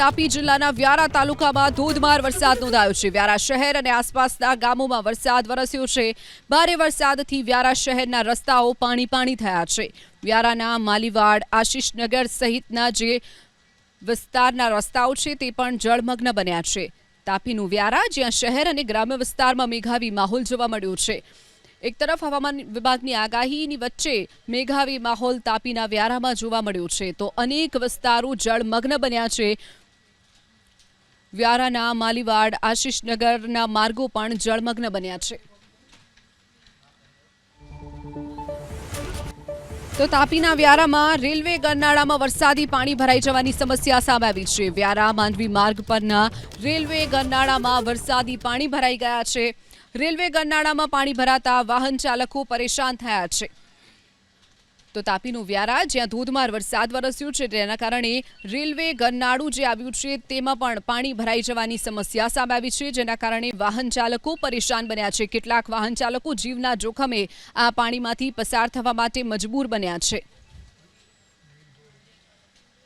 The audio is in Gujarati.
તાપી જિલ્લાના વ્યારા તાલુકામાં ધોધમાર વરસાદ નોંધાયો છે. વ્યારા શહેર અને આસપાસના ગામોમાં વરસાદ વરસ્યો છે. ભારે વરસાદથી વ્યારા શહેરના રસ્તાઓ પાણી પાણી થયા છે. વ્યારાના માલીવાડ, આશીષનગર સહિતના જે વિસ્તારના રસ્તાઓ છે તે પણ જળમગ્ન બન્યા છે. તાપીનું વ્યારા, જ્યાં શહેર અને ગ્રામ્ય વિસ્તારમાં મેઘાવી માહોલ જોવા મળ્યો છે. એક તરફ હવામાન વિભાગની આગાહીની વચ્ચે મેઘાવી માહોલ તાપીના વ્યારામાં જોવા મળ્યો છે. તો અનેક વિસ્તારો જળમગ્ન બન્યા છે. વ્યારાના માલીવાડ આશીષનગરના માર્ગો પણ જળમગ્ન બન્યા છે. તો તાપીના વ્યારામાં રેલવે ગરનાળામાં વરસાદી પાણી ભરાઈ જવાની સમસ્યા સામે આવી છે. વ્યારા માંડવી માર્ગ પરના રેલવે ગરનાળામાં વરસાદી પાણી ભરાઈ ગયા છે. રેલવે ગરનાળામાં પાણી ભરાતા વાહન ચાલકો પરેશાન થયા છે. તો તાપીનું વ્યારા, જ્યાં ધોધમાર વરસાદ વરસ્યો છે, તેના કારણે રેલવે ગરનાળું જે આવ્યું છે, તેમાં પણ પાણી ભરાઈ જવાની સમસ્યા સામે આવી છે, જેના કારણે વાહન ચાલકો પરેશાન બન્યા છે. કેટલાક વાહન ચાલકો જીવના જોખમે આ પાણીમાંથી પસાર થવા માટે મજબૂર બન્યા છે.